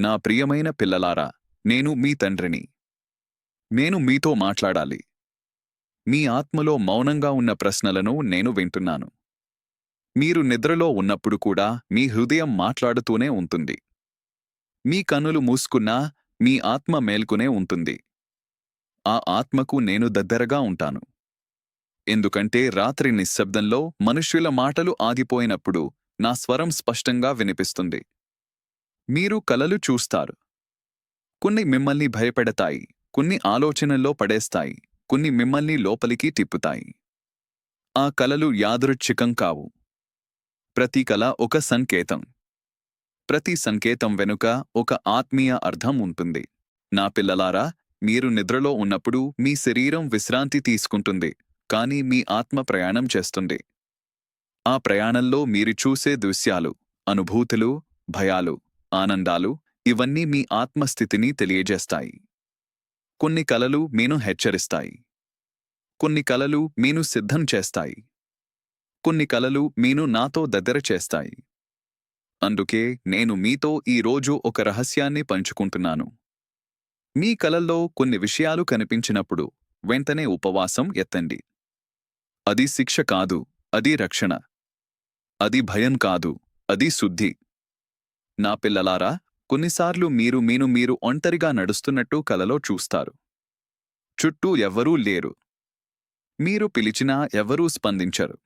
నా ప్రియమైన పిల్లలారా నేను మీ తండ్రిని. నేను మీతో మాట్లాడాలి. మీ ఆత్మలో మౌనంగా ఉన్న ప్రశ్నలను నేను వింటున్నాను. మీరు నిద్రలో ఉన్నప్పుడు కూడా మీ హృదయం మాట్లాడుతూనే ఉంటుంది. మీ కన్నులు మూసుకున్నా మీ ఆత్మ మేల్కునే ఉంటుంది. ఆ ఆత్మకు నేను దగ్గరగా ఉంటాను. ఎందుకంటే రాత్రి నిశ్శబ్దంలో మనుష్యుల మాటలు ఆగిపోయినప్పుడు నా స్వరం స్పష్టంగా వినిపిస్తుంది. మీరు కలలు చూస్తారు. కొన్ని మిమ్మల్ని భయపెడతాయి కొన్ని ఆలోచనల్లో పడేస్తాయి కొన్ని మిమ్మల్ని లోపలికి తిప్పుతాయి. ఆ కలలు యాదృచ్ఛికం కావు. ప్రతి కల ఒక సంకేతం. ప్రతి సంకేతం వెనుక ఒక ఆత్మీయ అర్థం ఉంటుంది. నా పిల్లలారా మీరు నిద్రలో ఉన్నప్పుడు మీ శరీరం విశ్రాంతి తీసుకుంటుంది కానీ మీ ఆత్మ ప్రయాణం చేస్తుంది. ఆ ప్రయాణంలో మీరు చూసే దృశ్యాలు అనుభూతులు భయాలు. ఆనందాలు ఇవన్నీ మీ ఆత్మస్థితిని తెలియజేస్తాయి. కొన్ని కలలు మీను హెచ్చరిస్తాయి. కొన్ని కలలు మీను సిద్ధం చేస్తాయి. కొన్ని కలలు మీను నాతో దగ్గర చేస్తాయి. అందుకే నేను మీతో ఈ రోజు ఒక రహస్యాన్ని పంచుకుంటున్నాను. మీ కలల్లో కొన్ని విషయాలు కనిపించినప్పుడు వెంటనే ఉపవాసం ఎత్తండి. అది శిక్ష కాదు అది రక్షణ. అది భయం కాదు అది శుద్ధి. నా పిల్లలారా కొన్నిసార్లు మీరు మీను మీరు ఒంటరిగా నడుస్తున్నట్టు కలలో చూస్తారు. చుట్టూ ఎవ్వరూ లేరు. మీరు పిలిచినా ఎవరూ స్పందించరు.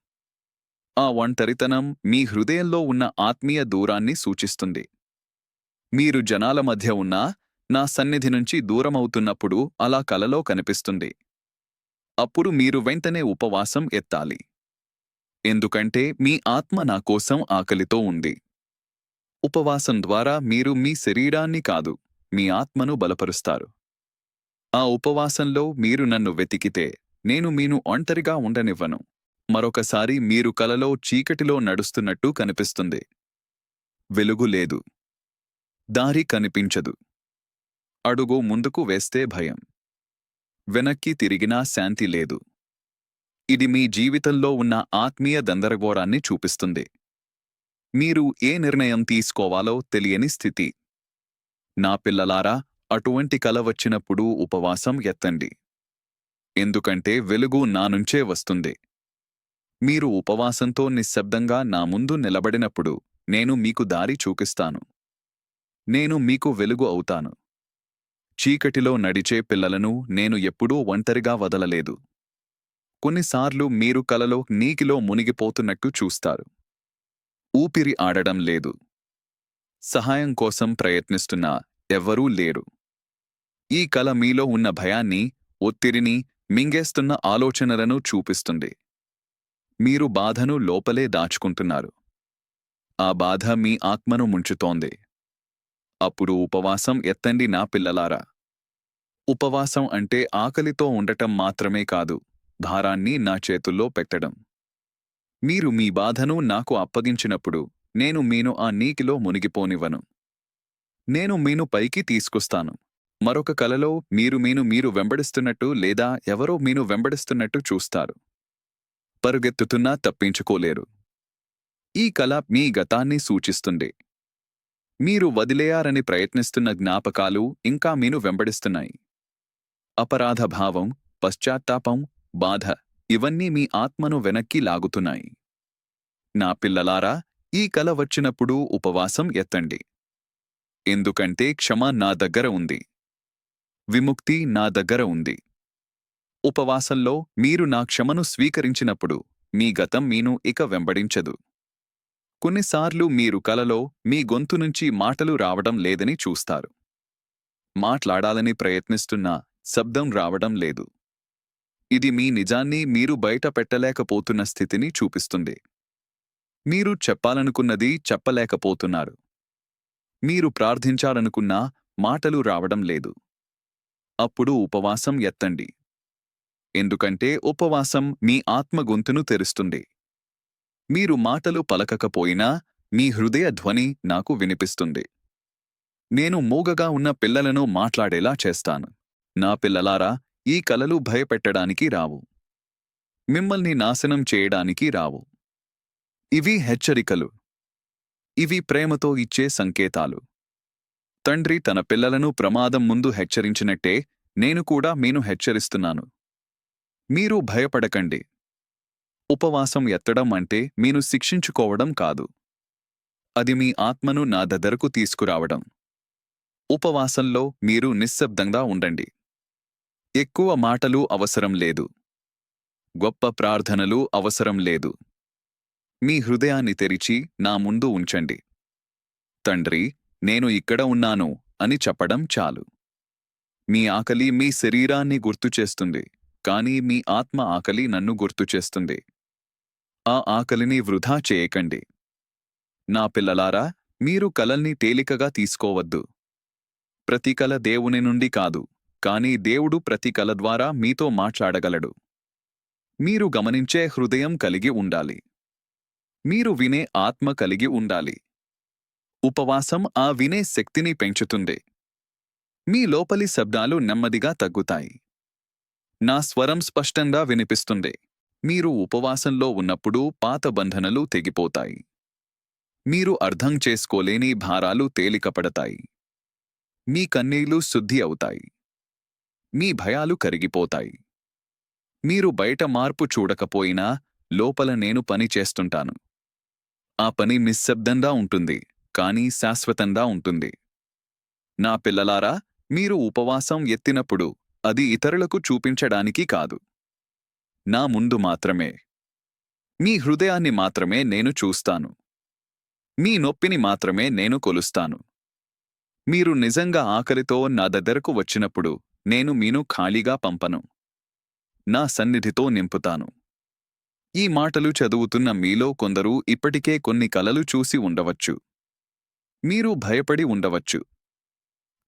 ఆ ఒంటరితనం మీ హృదయంలో ఉన్న ఆత్మీయ దూరాన్ని సూచిస్తుంది. మీరు జనాల మధ్య ఉన్నా నా సన్నిధి నుంచి దూరమవుతున్నప్పుడు అలా కలలో కనిపిస్తుంది. అప్పుడు మీరు వెంటనే ఉపవాసం ఎత్తాలి. ఎందుకంటే మీ ఆత్మ నా కోసం ఆకలితో ఉంది. ఉపవాసం ద్వారా మీరు మీ శరీరాన్ని కాదు మీ ఆత్మను బలపరుస్తారు. ఆ ఉపవాసంలో మీరు నన్ను వెతికితే నేను మీను ఒంటరిగా ఉండనివ్వను. మరొకసారి మీరు కలలో చీకటిలో నడుస్తున్నట్టు కనిపిస్తుంది. వెలుగు లేదు. దారి కనిపించదు. అడుగు ముందుకు వేస్తే భయం. వెనక్కి తిరిగినా శాంతి లేదు. ఇది మీ జీవితంలో ఉన్న ఆత్మీయ దందరగోరాన్ని చూపిస్తుంది. మీరు ఏ నిర్ణయం తీసుకోవాలో తెలియని స్థితి. నా పిల్లలారా అటువంటి కల వచ్చినప్పుడు ఉపవాసం ఎత్తండి. ఎందుకంటే వెలుగు నా నుంచే వస్తుంది. మీరు ఉపవాసంతో నిశ్శబ్దంగా నా ముందు నిలబడినప్పుడు నేను మీకు దారి చూపిస్తాను. నేను మీకు వెలుగు అవుతాను. చీకటిలో నడిచే పిల్లలను నేను ఎప్పుడూ ఒంటరిగా వదలలేదు. కొన్నిసార్లు మీరు కలలో నీకిలో మునిగిపోతున్నట్టు చూస్తారు. ఊపిరి ఆడడం లేదు. సహాయం కోసం ప్రయత్నిస్తున్న ఎవ్వరూ లేరు. ఈ కల మీలో ఉన్న భయాన్ని ఒత్తిడిని మింగేస్తున్న ఆలోచనలను చూపిస్తుంది. మీరు బాధను లోపలే దాచుకుంటున్నారు. ఆ బాధ మీ ఆత్మను ముంచుతోంది. అప్పుడు ఉపవాసం ఎత్తండి నా పిల్లలారా. ఉపవాసం అంటే ఆకలితో ఉండటం మాత్రమే కాదు భారాన్ని నా చేతుల్లో పెట్టడం. మీరు మీ బాధను నాకు అప్పగించినప్పుడు నేను మీను ఆ నీకిలో మునిగిపోనివ్వను. నేను మీను పైకి తీసుకొస్తాను. మరొక కలలో మీరు మీను మీరు వెంబడిస్తున్నట్టు లేదా ఎవరో మీను వెంబడిస్తున్నట్టు చూస్తారు. పరుగెత్తుతున్నా తప్పించుకోలేరు. ఈ కళ మీ గతాన్ని సూచిస్తుంది. మీరు వదిలేయారని ప్రయత్నిస్తున్న జ్ఞాపకాలు ఇంకా మీను వెంబడిస్తున్నాయి. అపరాధ భావం పశ్చాత్తాపం బాధ ఇవన్నీ మీ ఆత్మను వెనక్కి లాగుతున్నాయి. నా పిల్లలారా ఈ కల వచ్చినప్పుడు ఉపవాసం ఎత్తండి. ఎందుకంటే క్షమ నా దగ్గర ఉంది. విముక్తి నా దగ్గర ఉంది. ఉపవాసంలో మీరు నా క్షమను స్వీకరించినప్పుడు మీ గతం మీను ఇక వెంబడించదు. కొన్నిసార్లు మీరు కలలో మీ గొంతు నుంచి మాటలు రావడం లేదని చూస్తారు. మాట్లాడాలని ప్రయత్నిస్తున్నా శబ్దం రావడం లేదు. ఇది మీ నిజాన్ని మీరు బయట పెట్టలేకపోతున్న స్థితిని చూపిస్తుంది. మీరు చెప్పాలనుకున్నది చెప్పలేకపోతున్నారు. మీరు ప్రార్థించాలనుకున్నా మాటలు రావడం లేదు. అప్పుడు ఉపవాసం ఎత్తండి. ఎందుకంటే ఉపవాసం మీ ఆత్మ గొంతును తెరుస్తుంది. మీరు మాటలు పలకకపోయినా మీ హృదయ ధ్వని నాకు వినిపిస్తుంది. నేను మూగగా ఉన్న పిల్లలను మాట్లాడేలా చేస్తాను. నా పిల్లలారా ఈ కలలు భయపెట్టడానికి రావు. మిమ్మల్ని నాశనం చేయడానికి రావు. ఇవి హెచ్చరికలు. ఇవి ప్రేమతో ఇచ్చే సంకేతాలు. తండ్రి తన పిల్లలను ప్రమాదం ముందు హెచ్చరించినట్టే నేను కూడా మీను హెచ్చరిస్తున్నాను. మీరు భయపడకండి. ఉపవాసం ఎత్తడం అంటే మీను శిక్షించుకోవడం కాదు. అది మీ ఆత్మను నా దగ్గరకు తీసుకురావడం. ఉపవాసంలో మీరు నిశ్శబ్దంగా ఉండండి. ఎక్కువ మాటలు అవసరం లేదు. గొప్ప ప్రార్థనలు అవసరం లేదు. మీ హృదయాన్ని తెరిచి నా ముందు ఉంచండి. తండ్రి నేను ఇక్కడ ఉన్నాను అని చెప్పడం చాలు. మీ ఆకలి మీ శరీరాన్ని గుర్తుచేస్తుంది కానీ మీ ఆత్మ ఆకలి నన్ను గుర్తుచేస్తుంది ఆ ఆకలిని వృధా చేయకండి. నా పిల్లలారా మీరు కలల్ని తేలికగా తీసుకోవద్దు. ప్రతి కల దేవుని నుండి కాదు. కాని దేవుడు ప్రతి కల ద్వారా మీతో మాట్లాడగలడు. మీరు గమనించే హృదయం కలిగి ఉండాలి. మీరు వినే ఆత్మ కలిగి ఉండాలి. ఉపవాసం ఆ వినే శక్తిని పెంచుతుంది. మీ లోపలి శబ్దాలు నెమ్మదిగా తగ్గుతాయి. నా స్వరం స్పష్టంగా వినిపిస్తుంది. మీరు ఉపవాసంలో ఉన్నప్పుడు పాత బంధనలు తెగిపోతాయి. మీరు అర్థం చేసుకోలేని భారాలు తేలికపడతాయి. మీ కన్నీళ్ళు శుద్ధి అవుతాయి. మీ భయాలు కరిగిపోతాయి. మీరు బయట మార్పు చూడకపోయినా లోపల నేను పని చేస్తుంటాను. ఆ పని నిశ్శబ్దంగా ఉంటుంది కానీ శాశ్వతంగా ఉంటుంది. నా పిల్లలారా మీరు ఉపవాసం ఎత్తినప్పుడు అది ఇతరులకు చూపించడానికి కాదు. నా ముందు మాత్రమే. మీ హృదయాన్ని మాత్రమే నేను చూస్తాను. మీ నొప్పిని మాత్రమే నేను కొలుస్తాను. మీరు నిజంగా ఆకలితో నా దగ్గరకు వచ్చినప్పుడు నేను మీను ఖాళీగా పంపను. నా సన్నిధితో నింపుతాను. ఈ మాటలు చదువుతున్న మీలో కొందరు ఇప్పటికే కొన్ని కలలు చూసి ఉండవచ్చు. మీరు భయపడి ఉండవచ్చు.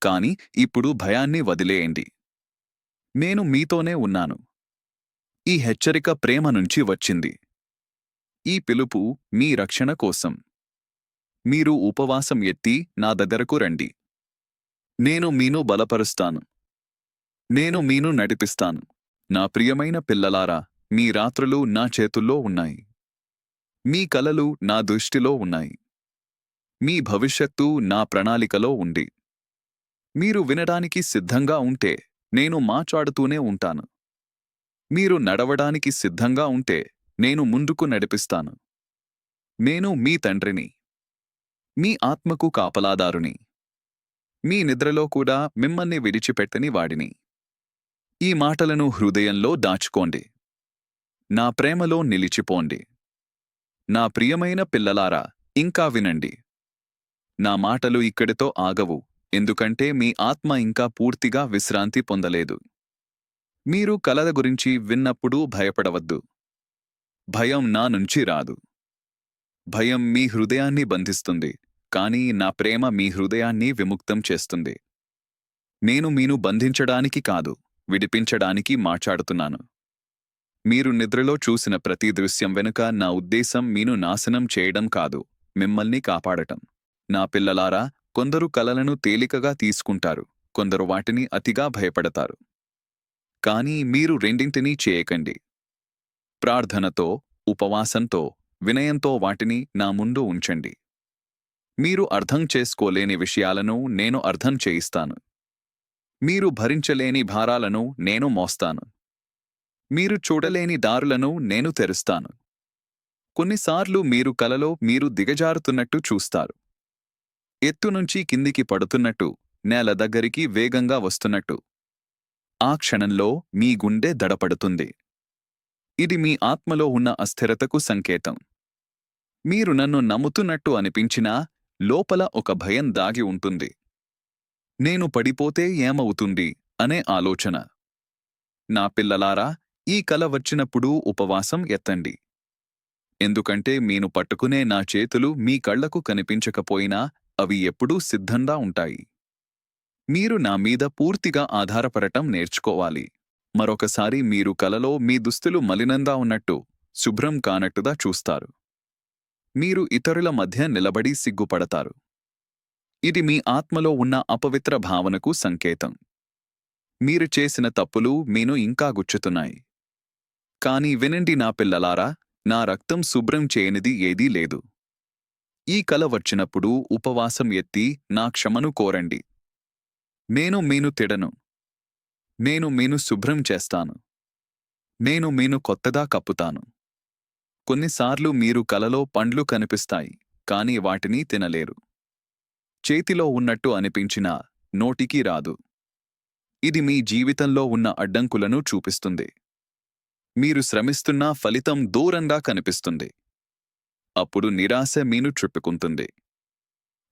కాని ఇప్పుడు భయాన్ని వదిలేయండి. నేను మీతోనే ఉన్నాను. ఈ హెచ్చరిక ప్రేమ నుంచి వచ్చింది. ఈ పిలుపు మీ రక్షణ కోసం. మీరు ఉపవాసం ఎత్తి నా దగ్గరకు రండి. నేను మీను బలపరుస్తాను. నేను మీను నడిపిస్తాను. నా ప్రియమైన పిల్లలారా మీ రాత్రులు నా చేతుల్లో ఉన్నాయి. మీ కలలు నా దృష్టిలో ఉన్నాయి. మీ భవిష్యత్తు నా ప్రణాళికలో ఉంది. మీరు వినడానికి సిద్ధంగా ఉంటే నేను మాట్లాడుతూనే ఉంటాను. మీరు నడవడానికి సిద్ధంగా ఉంటే నేను ముందుకు నడిపిస్తాను. నేను మీ తండ్రిని. మీ ఆత్మకు కాపలాదారుని. మీ నిద్రలో కూడా మిమ్మల్ని విడిచిపెట్టని వాడిని. ఈ మాటలను హృదయంలో దాచుకోండి. నా ప్రేమలో నిలిచిపోండి. నా ప్రియమైన పిల్లలారా ఇంకా వినండి. నా మాటలు ఇక్కడితో ఆగవు ఎందుకంటే మీ ఆత్మ ఇంకా పూర్తిగా విశ్రాంతి పొందలేదు. మీరు కలల గురించి విన్నప్పుడు భయపడవద్దు. భయం నా నుంచి రాదు. భయం మీ హృదయాన్ని బంధిస్తుంది కానీ నా ప్రేమ మీ హృదయాన్ని విముక్తం చేస్తుంది. నేను మీను బంధించడానికి కాదు. విడిపించడానికి మాట్లాడుతున్నాను. మీరు నిద్రలో చూసిన ప్రతి దృశ్యం వెనుక నా ఉద్దేశం మీను నాశనం చేయడం కాదు మిమ్మల్ని కాపాడటం. నా పిల్లలారా కొందరు కలలను తేలికగా తీసుకుంటారు కొందరు వాటిని అతిగా భయపడతారు. కానీ మీరు రెండింటినీ చేయకండి. ప్రార్థనతో ఉపవాసంతో వినయంతో వాటిని నా ముందు ఉంచండి. మీరు అర్థం చేసుకోలేని విషయాలను నేను అర్థం చేయిస్తాను. మీరు భరించలేని భారాలను నేను మోస్తాను. మీరు చూడలేని దారులను నేను తెరుస్తాను. కొన్నిసార్లు మీరు కలలో మీరు దిగజారుతున్నట్టు చూస్తారు. ఎత్తునుంచి కిందికి పడుతున్నట్టు నేల దగ్గరికి వేగంగా వస్తున్నట్టు. ఆ క్షణంలో మీ గుండె దడపడుతుంది. ఇది మీ ఆత్మలో ఉన్న అస్థిరతకు సంకేతం. మీరు నన్ను నమ్ముతున్నట్టు అనిపించినా లోపల ఒక భయం దాగి ఉంటుంది. నేను పడిపోతే ఏమవుతుంది? అనే ఆలోచన. నా పిల్లలారా ఈ కల వచ్చినప్పుడు ఉపవాసం ఎత్తండి. ఎందుకంటే మీను పట్టుకునే నా చేతులు మీ కళ్ళకు కనిపించకపోయినా అవి ఎప్పుడూ సిద్ధంగా ఉంటాయి. మీరు నా మీద పూర్తిగా ఆధారపడటం నేర్చుకోవాలి. మరొకసారి మీరు కలలో మీ దుస్తులు మలినంగా ఉన్నట్టు శుభ్రం కానట్టుగా చూస్తారు. మీరు ఇతరుల మధ్య నిలబడి సిగ్గుపడతారు. ఇది మీ ఆత్మలో ఉన్న అపవిత్ర భావనకు సంకేతం. మీరు చేసిన తప్పులు మీను ఇంకా గుచ్చుతున్నాయి. కాని వినండి నా పిల్లలారా నా రక్తం శుభ్రం చేయనిది ఏదీ లేదు. ఈ కల వచ్చినప్పుడు ఉపవాసం ఎత్తి నా క్షమను కోరండి. నేను మీను తిడను. నేను మీను శుభ్రం చేస్తాను. నేను మీను కొత్తగా కప్పుతాను. కొన్నిసార్లు మీరు కలలో పండ్లు కనిపిస్తాయి కాని వాటిని తినలేరు. చేతిలో ఉన్నట్టు అనిపించినా నోటికి రాదు. ఇది మీ జీవితంలో ఉన్న అడ్డంకులను చూపిస్తుంది. మీరు శ్రమిస్తున్నా ఫలితం దూరంగా కనిపిస్తుంది. అప్పుడు నిరాశ మీను చుట్టుకుంటుంది.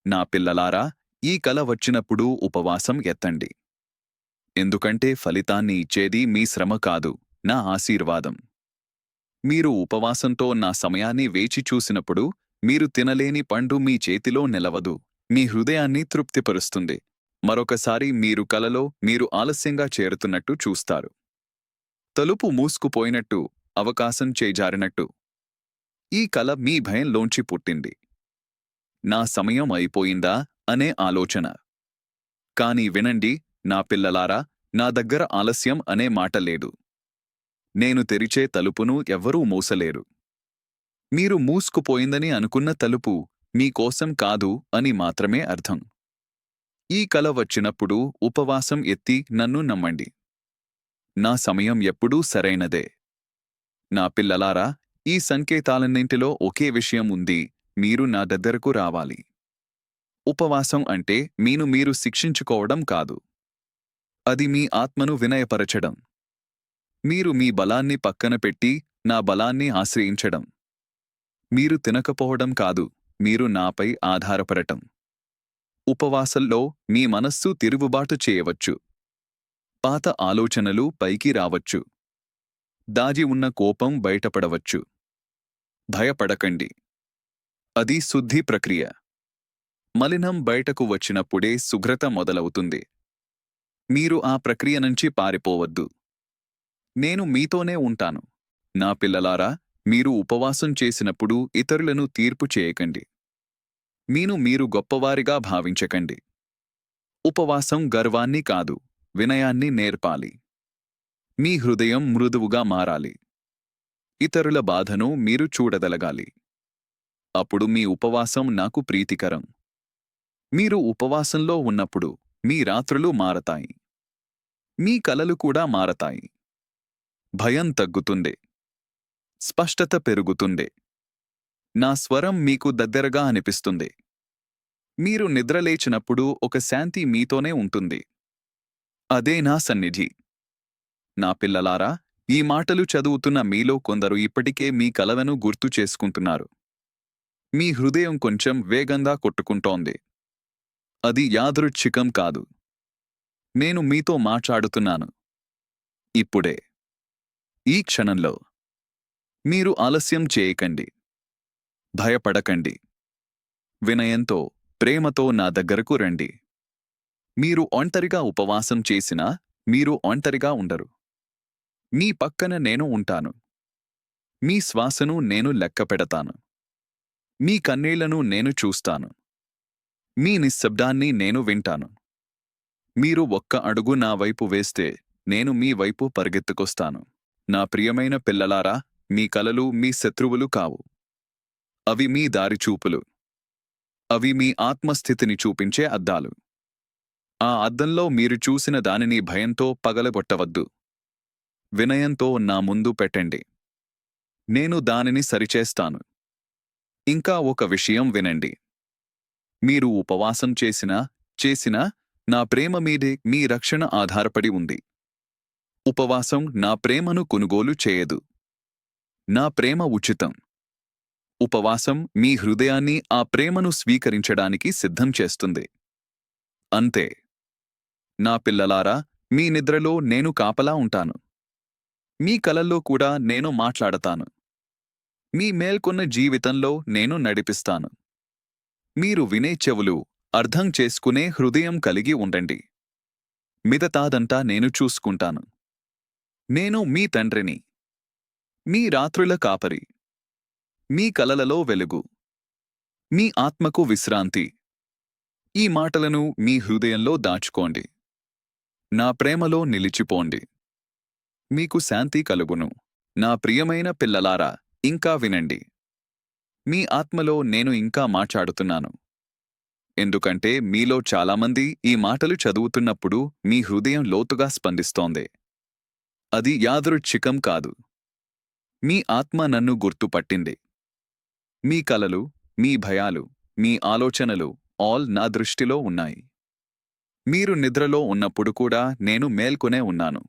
నా పిల్లలారా ఈ కల వచ్చినప్పుడు ఉపవాసం ఎత్తండి. ఎందుకంటే ఫలితాన్ని ఇచ్చేది మీ శ్రమ కాదు నా ఆశీర్వాదం. మీరు ఉపవాసంతో నా సమయాన్ని వేచి చూసినప్పుడు మీరు తినలేని పండు మీ చేతిలో నిలవదు. మీ హృదయాన్ని తృప్తిపరుస్తుంది. మరొకసారి మీరు కలలో మీరు ఆలస్యంగా చేరుతున్నట్టు చూస్తారు. తలుపు మూసుకుపోయినట్టు అవకాశం చేజారినట్టు. ఈ కల మీ భయంలోంచి పుట్టింది. నా సమయం అయిపోయిందా? అనే ఆలోచన. కాని వినండి నా పిల్లలారా నా దగ్గర ఆలస్యం అనే మాట లేదు. నేను తెరిచే తలుపును ఎవ్వరూ మూసలేరు. మీరు మూసుకుపోయిందని అనుకున్న తలుపు మీకోసం కాదు అని మాత్రమే అర్థం. ఈ కల వచ్చినప్పుడు ఉపవాసం ఎత్తి నన్ను నమ్మండి. నా సమయం ఎప్పుడూ సరైనదే. నా పిల్లలారా ఈ సంకేతాలన్నింటిలో ఒకే విషయం ఉంది మీరు నా దగ్గరకు రావాలి. ఉపవాసం అంటే మీను మీరు శిక్షించుకోవడం కాదు. అది మీ ఆత్మను వినయపరచడం. మీరు మీ బలాన్ని పక్కన పెట్టి నా బలాన్ని ఆశ్రయించడం. మీరు తినకపోవడం కాదు. మీరు నాపై ఆధారపడటం. ఉపవాసంలో మీ మనస్సు తిరుగుబాటు చేయవచ్చు. పాత ఆలోచనలు పైకి రావచ్చు. దాజి ఉన్న కోపం బయటపడవచ్చు. భయపడకండి. అది శుద్ధి ప్రక్రియ. మలినం బయటకు వచ్చినప్పుడే శుభ్రత మొదలవుతుంది. మీరు ఆ ప్రక్రియ నుంచి పారిపోవద్దు. నేను మీతోనే ఉంటాను. నా పిల్లలారా మీరు ఉపవాసం చేసినప్పుడు ఇతరులను తీర్పు చేయకండి. మీను మీరు గొప్పవారిగా భావించకండి. ఉపవాసం గర్వాన్ని కాదు వినయాన్ని నేర్పాలి. మీ హృదయం మృదువుగా మారాలి. ఇతరుల బాధను మీరు చూడదలగాలి. అప్పుడు మీ ఉపవాసం నాకు ప్రీతికరం. మీరు ఉపవాసంలో ఉన్నప్పుడు మీ రాత్రులు మారతాయి. మీ కలలు కూడా మారతాయి. భయం తగ్గుతుంది. స్పష్టత పెరుగుతుంది నా స్వరం మీకు దగ్గరగా అనిపిస్తుంది. మీరు నిద్రలేచినప్పుడు ఒక శాంతి మీతోనే ఉంటుంది. అదే నా సన్నిధి. నా పిల్లలారా ఈ మాటలు చదువుతున్న మీలో కొందరు ఇప్పటికే మీ కలలను గుర్తు చేసుకుంటున్నారు. మీ హృదయం కొంచెం వేగంగా కొట్టుకుంటోంది. అది యాదృచ్ఛికం కాదు. నేను మీతో మాట్లాడుతున్నాను. ఇప్పుడే. ఈ క్షణంలో. మీరు ఆలస్యం చేయకండి. భయపడకండి. వినయంతో ప్రేమతో నా దగ్గరకు రండి. మీరు ఒంటరిగా ఉపవాసం చేసినా మీరు ఒంటరిగా ఉండరు. మీ పక్కన నేను ఉంటాను. మీ శ్వాసను నేను లెక్కపెడతాను మీ కన్నీళ్ళను నేను చూస్తాను. మీ నిశ్శబ్దాన్ని నేను వింటాను. మీరు ఒక్క అడుగు నా వైపు వేస్తే నేను మీ వైపు పరిగెత్తుకొస్తాను. నా ప్రియమైన పిల్లలారా మీ కలలు మీ శత్రువులు కావు. అవి మీ దారిచూపులు అవి మీ ఆత్మస్థితిని చూపించే అద్దాలు. ఆ అద్దంలో మీరు చూసిన దానిని భయంతో పగలగొట్టవద్దు. వినయంతో నా ముందు పెట్టండి. నేను దానిని సరిచేస్తాను. ఇంకా ఒక విషయం వినండి. మీరు ఉపవాసం చేసినా చేసినా నా ప్రేమ మీదే మీ రక్షణ ఆధారపడి ఉంది. ఉపవాసం నా ప్రేమను కొనుగోలు చేయదు. నా ప్రేమ ఉచితం. ఉపవాసం మీ హృదయాన్ని ఆ ప్రేమను స్వీకరించడానికి సిద్ధం చేస్తుంది. అంతే. నా పిల్లలారా మీ నిద్రలో నేను కాపలా ఉంటాను. మీ కలల్లో కూడా నేను మాట్లాడతాను. మీ మేల్కొన్న జీవితంలో నేను నడిపిస్తాను. మీరు వినే చెవులు అర్థం చేసుకునే హృదయం కలిగి ఉండండి. మిగతాదంతా నేను చూసుకుంటాను. నేను మీ తండ్రిని. మీ రాత్రుల కాపరి. మీ కలలలో వెలుగు. మీ ఆత్మకు విశ్రాంతి. ఈ మాటలను మీ హృదయంలో దాచుకోండి. నా ప్రేమలో నిలిచిపోండి. మీకు శాంతి కలుగును. నా ప్రియమైన పిల్లలారా ఇంకా వినండి. మీ ఆత్మలో నేను ఇంకా మాట్లాడుతున్నాను. ఎందుకంటే మీలో చాలామంది ఈ మాటలు చదువుతున్నప్పుడు మీ హృదయం లోతుగా స్పందిస్తోంది. అది యాదృచ్ఛికం కాదు. మీ ఆత్మ నన్ను గుర్తుపట్టింది. మీ కలలు మీ భయాలు మీ ఆలోచనలు ఆల్ నా దృష్టిలో ఉన్నాయి. మీరు నిద్రలో ఉన్నప్పుడు కూడా నేను మేల్కొనే ఉన్నాను.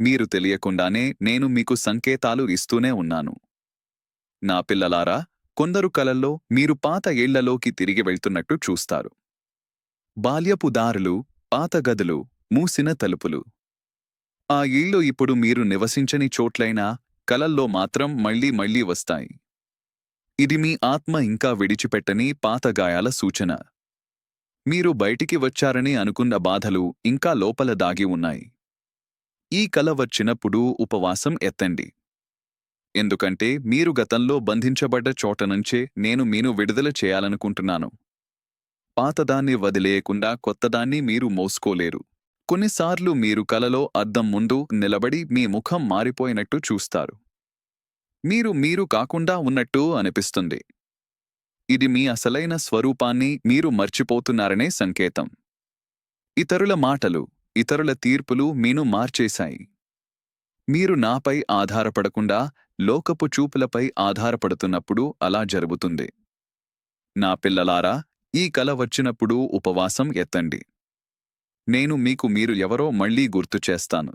మీరు తెలియకుండానే నేను మీకు సంకేతాలు ఇస్తూనే ఉన్నాను. నా పిల్లలారా కొందరు కలల్లో మీరు పాత ఏళ్ళలోకి తిరిగి వెళ్తున్నట్టు చూస్తారు. బాల్యపు దారులు పాత గదులు మూసిన తలుపులు. ఆ ఇళ్ళు ఇప్పుడు మీరు నివసించని చోట్లైనా కలల్లో మాత్రం మళ్ళీ మళ్ళీ వస్తాయి. ఇది మీ ఆత్మ ఇంకా విడిచిపెట్టని పాత గాయాల సూచన. మీరు బయటికి వచ్చారని అనుకున్న బాధలు ఇంకా లోపల దాగి ఉన్నాయి. ఈ కల వచ్చినప్పుడు ఉపవాసం ఎత్తండి. ఎందుకంటే మీరు గతంలో బంధించబడ్డ చోట నుంచే నేను మీను విడుదల చేయాలనుకుంటున్నాను. పాతదాన్ని వదిలేయకుండా కొత్తదాన్ని మీరు మోసుకోలేరు. కొన్నిసార్లు మీరు కలలో అద్దం ముందు నిలబడి మీ ముఖం మారిపోయినట్టు చూస్తారు. మీరు మీరు కాకుండా ఉన్నట్టు అనిపిస్తుంది. ఇది మీ అసలైన స్వరూపాన్ని మీరు మర్చిపోతున్నారనే సంకేతం. ఇతరుల మాటలు ఇతరుల తీర్పులు మీను మార్చేశాయి. మీరు నాపై ఆధారపడకుండా లోకపు చూపులపై ఆధారపడుతున్నప్పుడు అలా జరుగుతుంది. నా పిల్లలారా ఈ కల వచ్చినప్పుడు ఉపవాసం ఎత్తండి. నేను మీకు మీరు ఎవరో మళ్ళీ గుర్తు చేస్తాను.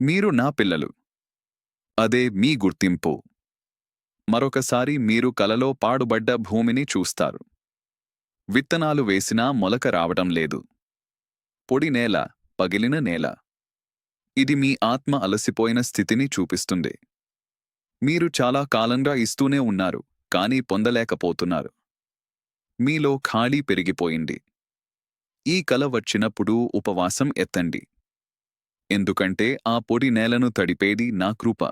మీరు నా పిల్లలు. అదే మీ గుర్తింపు. మరొకసారి మీరు కలలో పాడుబడ్డ భూమిని చూస్తారు. విత్తనాలు వేసినా మొలక రావటం లేదు. పొడి నేల పగిలిన నేల. ఇది మీ ఆత్మ అలసిపోయిన స్థితిని చూపిస్తుంది. మీరు చాలా కాలంగా ఇస్తూనే ఉన్నారు కానీ పొందలేకపోతున్నారు. మీలో ఖాళీ పెరిగిపోయింది. ఈ కల వచ్చినప్పుడు ఉపవాసం ఎత్తండి. ఎందుకంటే ఆ పొడి నేలను తడిపేది నా కృప.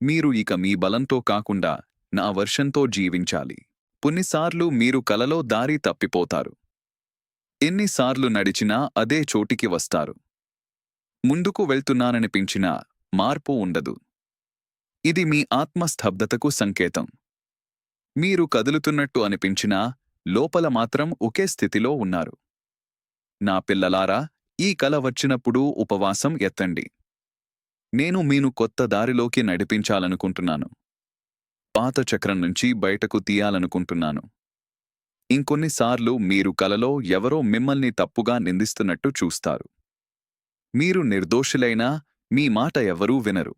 మీరు ఇక మీ బలంతో కాకుండా నా వర్షంతో జీవించాలి. కొన్నిసార్లు మీరు కలలో దారి తప్పిపోతారు. ఎన్నిసార్లు నడిచినా అదే చోటికి వస్తారు. ముందుకు వెళ్తున్నాననిపించినా మార్పు ఉండదు. ఇది మీ ఆత్మస్తబ్దతకు సంకేతం. మీరు కదులుతున్నట్టు అనిపించినా లోపల మాత్రం ఒకే స్థితిలో ఉన్నారు. నా పిల్లలారా ఈ కల వచ్చినప్పుడు ఉపవాసం ఎత్తండి. నేను మీను కొత్త దారిలోకి నడిపించాలనుకుంటున్నాను. పాత చక్రం నుంచి బయటకు తీయాలనుకుంటున్నాను. ఇంకొన్నిసార్లు మీరు కలలో ఎవరో మిమ్మల్ని తప్పుగా నిందిస్తున్నట్టు చూస్తారు. మీరు నిర్దోషులైనా మీ మాట ఎవరూ వినరు.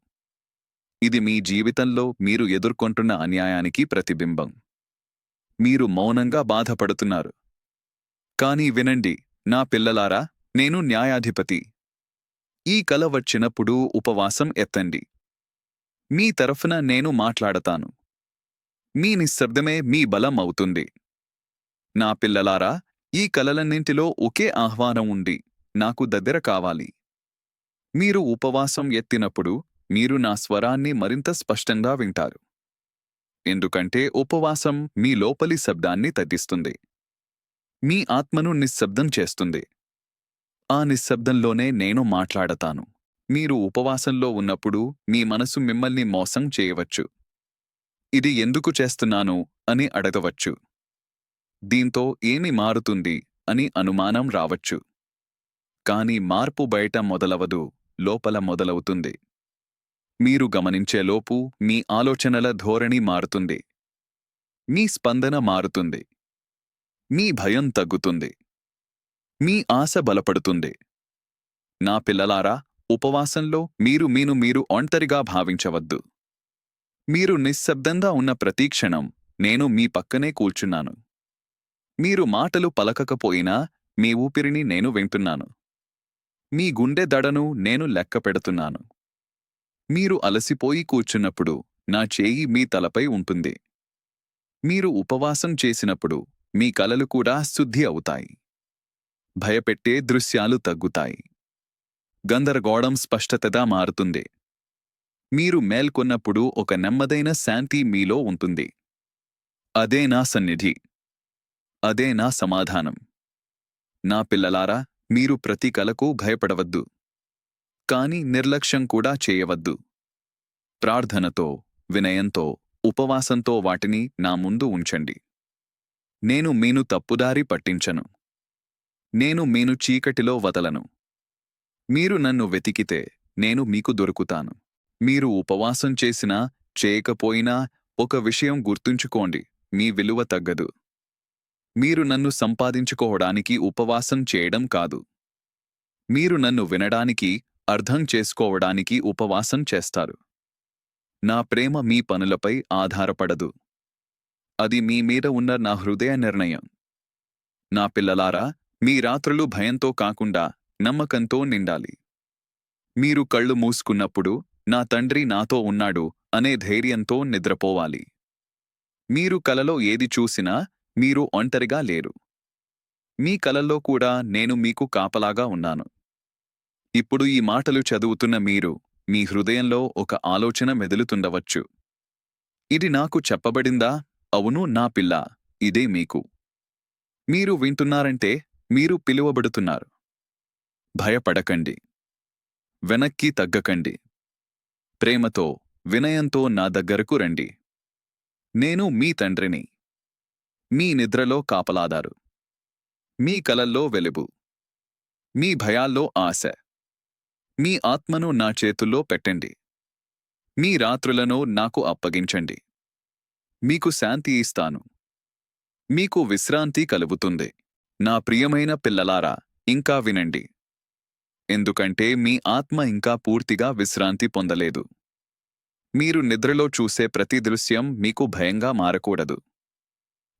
ఇది మీ జీవితంలో మీరు ఎదుర్కొంటున్న అన్యాయానికి ప్రతిబింబం. మీరు మౌనంగా బాధపడుతున్నారు. కానీ వినండి నా పిల్లలారా నేను న్యాయాధిపతి. ఈ కల వచ్చినప్పుడు ఉపవాసం ఎత్తండి. మీ తరఫున నేను మాట్లాడతాను. మీ నిశ్శబ్దమే మీ బలం అవుతుంది. నా పిల్లలారా ఈ కలలన్నింటిలో ఒకే ఆహ్వానం ఉంది. నాకు దగ్గర కావాలి. మీరు ఉపవాసం ఎత్తినప్పుడు మీరు నా స్వరాన్ని మరింత స్పష్టంగా వింటారు. ఎందుకంటే ఉపవాసం మీ లోపలి శబ్దాన్ని తగ్గిస్తుంది. మీ ఆత్మను నిశ్శబ్దం చేస్తుంది. ఆ నిశ్శబ్దంలోనే నేను మాట్లాడతాను. మీరు ఉపవాసంలో ఉన్నప్పుడు మీ మనసు మిమ్మల్ని మోసం చేయవచ్చు. ఇది ఎందుకు చేస్తున్నాను అని అడగవచ్చు. దీంతో ఏమి మారుతుంది అని అనుమానం రావచ్చు. కాని మార్పు బయట మొదలవదు లోపల మొదలవుతుంది. మీరు గమనించేలోపు మీ ఆలోచనల ధోరణి మారుతుంది. మీ స్పందన మారుతుంది. మీ భయం తగ్గుతుంది. మీ ఆశ బలపడుతుంది. నా పిల్లలారా ఉపవాసంలో మీరు మీను మీరు ఒంటరిగా భావించవద్దు. మీరు నిశ్శబ్దంగా ఉన్న ప్రతీక్షణం నేను మీ పక్కనే కూర్చున్నాను. మీరు మాటలు పలకకపోయినా మీ ఊపిరిని నేను వింటున్నాను. మీ గుండె దడను నేను లెక్క పెడుతున్నాను. మీరు అలసిపోయి కూర్చున్నప్పుడు నా చేయి మీ తలపై ఉంటుంది. మీరు ఉపవాసం చేసినప్పుడు మీ కలలు కూడా శుద్ధి అవుతాయి. భయపెట్టే దృశ్యాలు తగ్గుతాయి. గందరగోళం స్పష్టతగా మారుతుంది. మీరు మేల్కొన్నప్పుడు ఒక నెమ్మదైన శాంతి మీలో ఉంటుంది. అదే నా సన్నిధి. అదే నా సమాధానం. నా పిల్లలారా మీరు ప్రతి కలకు భయపడవద్దు. కాని నిర్లక్ష్యం కూడా చేయవద్దు. ప్రార్థనతో వినయంతో ఉపవాసంతో వాటిని నా ముందు ఉంచండి. నేను మీను తప్పుదారి పట్టించను. నేను మీను చీకటిలో వదలను. మీరు నన్ను వెతికితే నేను మీకు దొరుకుతాను. మీరు ఉపవాసం చేసినా చేయకపోయినా ఒక విషయం గుర్తుంచుకోండి మీ విలువ తగ్గదు. మీరు నన్ను సంపాదించుకోవడానికి ఉపవాసం చేయడం కాదు. మీరు నన్ను వినడానికి అర్థం చేసుకోవడానికి ఉపవాసం చేస్తారు. నా ప్రేమ మీ పనులపై ఆధారపడదు. అది మీ మీద ఉన్న నా హృదయ నిర్ణయం. నా పిల్లలారా మీ రాత్రులు భయంతో కాకుండా నమ్మకంతో నిండాలి. మీరు కళ్ళు మూసుకున్నప్పుడు నా తండ్రి నాతో ఉన్నాడు అనే ధైర్యంతో నిద్రపోవాలి. మీరు కలలో ఏది చూసినా మీరు ఒంటరిగా లేరు. మీ కలల్లో కూడా నేను మీకు కాపలాగా ఉన్నాను. ఇప్పుడు ఈ మాటలు చదువుతున్న మీరు మీ హృదయంలో ఒక ఆలోచన మెదులుతుండవచ్చు. ఇది నాకు చెప్పబడిందా? అవును నా పిల్ల ఇదే మీకు. మీరు వింటున్నారంటే మీరు పిలువబడుతున్నారు. భయపడకండి. వెనక్కి తగ్గకండి. ప్రేమతో వినయంతో నా దగ్గరకు రండి. నేను మీ తండ్రిని. మీ నిద్రలో కాపలాదారు. మీ కలల్లో వెలుగు. మీ భయాల్లో ఆశ. మీ ఆత్మను నా చేతుల్లో పెట్టండి. మీ రాత్రులను నాకు అప్పగించండి. మీకు శాంతి ఇస్తాను. మీకు విశ్రాంతి కలుగుతుంది. నా ప్రియమైన పిల్లలారా ఇంకా వినండి. ఎందుకంటే మీ ఆత్మ ఇంకా పూర్తిగా విశ్రాంతి పొందలేదు. మీరు నిద్రలో చూసే ప్రతి దృశ్యం మీకు భయంగా మారకూడదు.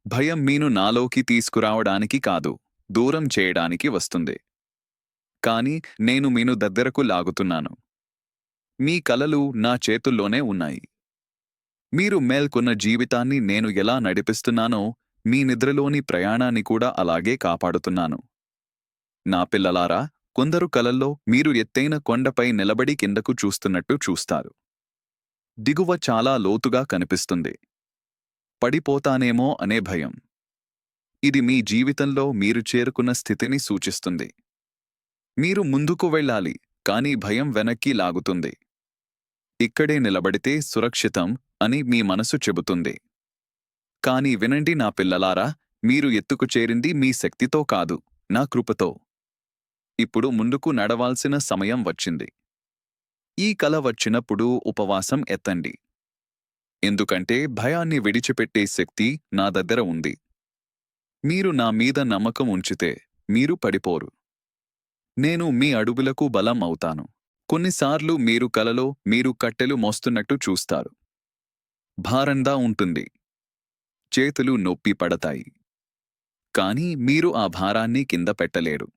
భయం మీను నాలోకి తీసుకురావడానికి కాదు దూరం చేయడానికి వస్తుంది. కాని నేను మీను దగ్గరకు లాగుతున్నాను. మీ కలలు నా చేతుల్లోనే ఉన్నాయి. మీరు మేల్కొన్న జీవితాన్ని నేను ఎలా నడిపిస్తున్నానో మీ నిద్రలోని ప్రయాణాన్ని కూడా అలాగే కాపాడుతున్నాను. నా పిల్లలారా కొందరు కలల్లో మీరు ఎత్తైన కొండపై నిలబడి కిందకు చూస్తున్నట్టు చూస్తారు. దిగువ చాలా లోతుగా కనిపిస్తుంది. పడిపోతానేమో అనే భయం. ఇది మీ జీవితంలో మీరు చేరుకున్న స్థితిని సూచిస్తుంది. మీరు ముందుకు వెళ్ళాలి కానీ భయం వెనక్కి లాగుతుంది. ఇక్కడే నిలబడితే సురక్షితం అని మీ మనసు చెబుతుంది. కాని వినండి నా పిల్లలారా మీరు ఎత్తుకు చేరింది మీ శక్తితో కాదు నా కృపతో. ఇప్పుడు ముందుకు నడవాల్సిన సమయం వచ్చింది. ఈ కల వచ్చినప్పుడు ఉపవాసం ఎత్తండి. ఎందుకంటే భయాన్ని విడిచిపెట్టే శక్తి నా దగ్గర ఉంది. మీరు నా మీద నమ్మకం ఉంచితే మీరు పడిపోరు. నేను మీ అడుగులకు బలం అవుతాను. కొన్నిసార్లు మీరు కలలో మీరు కట్టెలు మోస్తున్నట్టు చూస్తారు. భారంగా ఉంటుంది. చేతులు నొప్పి పడతాయి. కానీ మీరు ఆ భారాన్ని కింద పెట్టలేరు.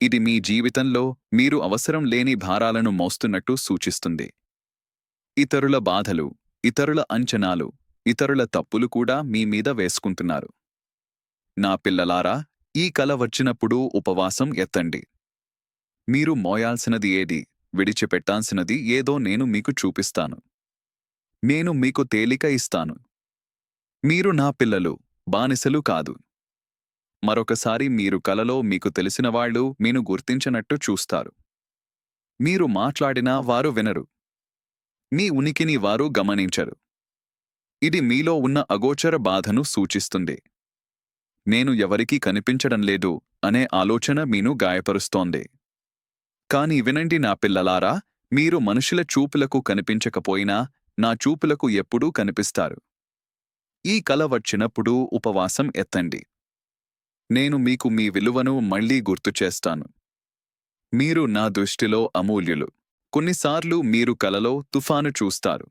ఇది మీ జీవితంలో మీరు అవసరం లేని భారాలను మోస్తున్నట్టు సూచిస్తుంది. ఇతరుల బాధలు ఇతరుల అంచనాలు ఇతరుల తప్పులు కూడా మీ మీద వేసుకుంటున్నారు. నా పిల్లలారా ఈ కల వచ్చినప్పుడు ఉపవాసం ఎత్తండి. మీరు మోయాల్సినది ఏది విడిచిపెట్టాల్సినది ఏదో నేను మీకు చూపిస్తాను. నేను మీకు తేలిక ఇస్తాను. మీరు నా పిల్లలు బానిసలు కాదు. మరొకసారి మీరు కలలో మీకు తెలిసినవాళ్ళు మీను గుర్తించనట్టు చూస్తారు. మీరు మాట్లాడినా వారు వినరు. మీ ఉనికిని వారు గమనించరు. ఇది మీలో ఉన్న అగోచర బాధను సూచిస్తుంది. నేను ఎవరికీ కనిపించడం లేదు అనే ఆలోచన మీను గాయపరుస్తోంది. కాని వినండి నా పిల్లలారా మీరు మనుషుల చూపులకు కనిపించకపోయినా నా చూపులకు ఎప్పుడూ కనిపిస్తారు. ఈ కల వచ్చినప్పుడు ఉపవాసం ఎత్తండి. నేను మీకు మీ విలువను మళ్ళీ గుర్తు చేస్తాను. మీరు నా దృష్టిలో అమూల్యులు. కొన్నిసార్లు మీరు కలలో తుఫాను చూస్తారు.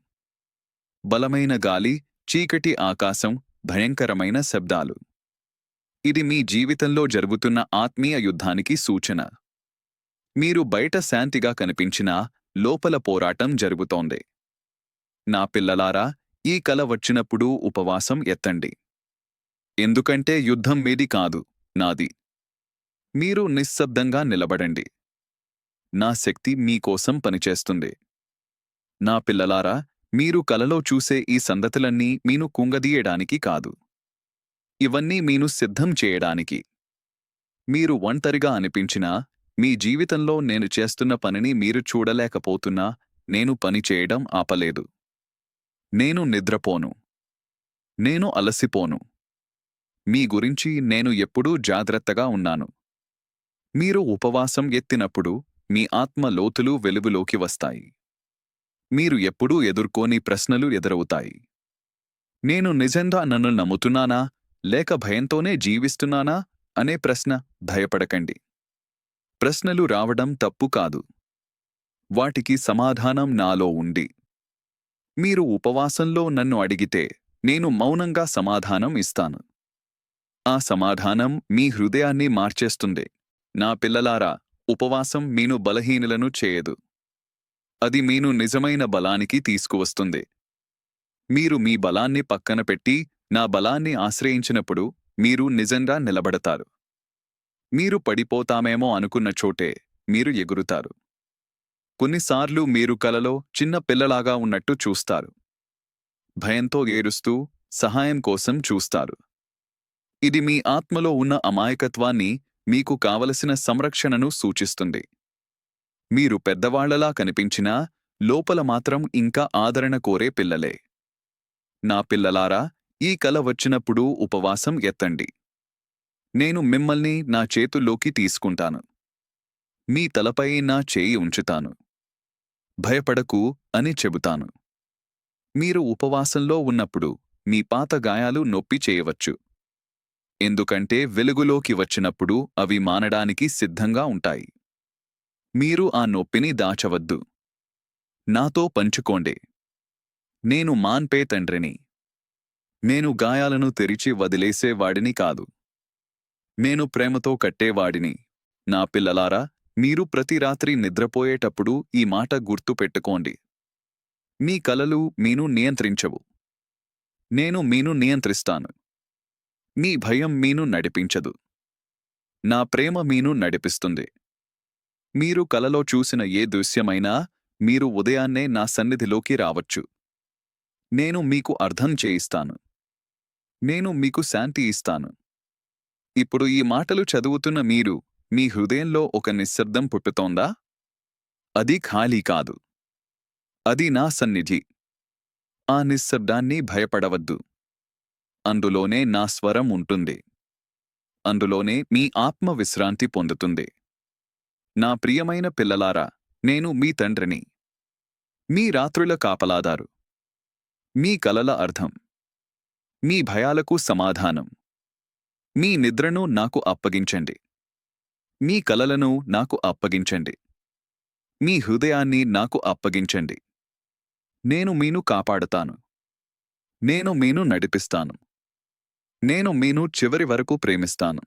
బలమైన గాలి చీకటి ఆకాశం భయంకరమైన శబ్దాలు. ఇది మీ జీవితంలో జరుగుతున్న ఆత్మీయ యుద్ధానికి సూచన. మీరు బయట శాంతిగా కనిపించినా లోపల పోరాటం జరుగుతోంది. నా పిల్లలారా ఈ కల వచ్చినప్పుడు ఉపవాసం ఎత్తండి. ఎందుకంటే యుద్ధం మీది కాదు నాది. మీరు నిశ్శబ్దంగా నిలబడండి. నా శక్తి మీకోసం పనిచేస్తుంది. నా పిల్లలారా మీరు కలలో చూసే ఈ సందతులన్నీ మీను కుంగదీయడానికి కాదు. ఇవన్నీ మీను సిద్ధం చేయడానికి. మీరు ఒంటరిగా అనిపించినా మీ జీవితంలో నేను చేస్తున్న పనిని మీరు చూడలేకపోతున్నా నేను పని చేయడం ఆపలేదు. నేను నిద్రపోను. నేను అలసిపోను. మీ గురించి నేను ఎప్పుడూ జాగ్రత్తగా ఉన్నాను. మీరు ఉపవాసం ఎత్తినప్పుడు మీ ఆత్మ లోతులు వెలుగులోకి వస్తాయి. మీరు ఎప్పుడూ ఎదుర్కోని ప్రశ్నలు ఎదురవుతాయి. నేను నిజంగా నన్ను నమ్ముతున్నానా? లేక భయంతోనే జీవిస్తున్నానా? అనే ప్రశ్న భయపడకండి. ప్రశ్నలు రావడం తప్పు కాదు. వాటికి సమాధానం నాలో ఉంది. మీరు ఉపవాసంలో నన్ను అడిగితే నేను మౌనంగా సమాధానం ఇస్తాను. ఆ సమాధానం మీ హృదయాన్ని మార్చేస్తుంది. నా పిల్లలారా ఉపవాసం మీను బలహీనులను చేయదు. అది మీను నిజమైన బలానికి తీసుకువస్తుంది. మీరు మీ బలాన్ని పక్కన పెట్టి నా బలాన్ని ఆశ్రయించినప్పుడు మీరు నిజంగా నిలబడతారు. మీరు పడిపోతామేమో అనుకున్న చోటే మీరు ఎగురుతారు. కొన్నిసార్లు మీరు కలలో చిన్న పిల్లలాగా ఉన్నట్టు చూస్తారు. భయంతో ఏడుస్తూ సహాయం కోసం చూస్తారు. ఇది మీ ఆత్మలో ఉన్న అమాయకత్వాన్ని మీకు కావలసిన సంరక్షణను సూచిస్తుంది. మీరు పెద్దవాళ్ళలా కనిపించినా లోపల మాత్రం ఇంకా ఆదరణ కోరే పిల్లలే. నా పిల్లలారా ఈ కల వచ్చినప్పుడు ఉపవాసం ఎత్తండి. నేను మిమ్మల్ని నా చేతుల్లోకి తీసుకుంటాను. మీ తలపై నా చేయి ఉంచుతాను. భయపడకు అని చెబుతాను. మీరు ఉపవాసంలో ఉన్నప్పుడు మీ పాత గాయాలు నొప్పి చేయవచ్చు. ఎందుకంటే వెలుగులోకి వచ్చినప్పుడు అవి మానడానికి సిద్ధంగా ఉంటాయి. మీరు ఆ నొప్పిని దాచవద్దు. నాతో పంచుకోండి. నేను మాన్పే తండ్రిని. నేను గాయాలను తెరిచి వదిలేసేవాడిని కాదు. నేను ప్రేమతో కట్టేవాడిని. నా పిల్లలారా మీరు ప్రతి రాత్రి నిద్రపోయేటప్పుడు ఈ మాట గుర్తు పెట్టుకోండి. మీ కలలు మీను నియంత్రించవు. నేను మీను నియంత్రిస్తాను. మీ భయం మీను నడిపించదు. నా ప్రేమ మీను నడిపిస్తుంది. మీరు కలలో చూసిన ఏ దృశ్యమైనా మీరు ఉదయాన్నే నా సన్నిధిలోకి రావచ్చు. నేను మీకు అర్థం చేయిస్తాను. నేను మీకు శాంతి ఇస్తాను. ఇప్పుడు ఈ మాటలు చదువుతున్న మీరు మీ హృదయంలో ఒక నిశ్శబ్దం పుట్టుతోందా? అది ఖాళీ కాదు. అది నా సన్నిధి. ఆ నిశ్శబ్దాన్ని భయపడవద్దు. అందులోనే నా స్వరం ఉంటుంది. అందులోనే మీ ఆత్మ విశ్రాంతి పొందుతుంది. నా ప్రియమైన పిల్లలారా నేను మీ తండ్రిని. మీ రాత్రుల కాపలాదారు. మీ కలల అర్థం. మీ భయాలకు సమాధానం. మీ నిద్రను నాకు అప్పగించండి. మీ కలలను నాకు అప్పగించండి. మీ హృదయాన్ని నాకు అప్పగించండి. నేను మీను కాపాడుతాను. నేను మీను నడిపిస్తాను. నేను మీను చివరి వరకు ప్రేమిస్తాను.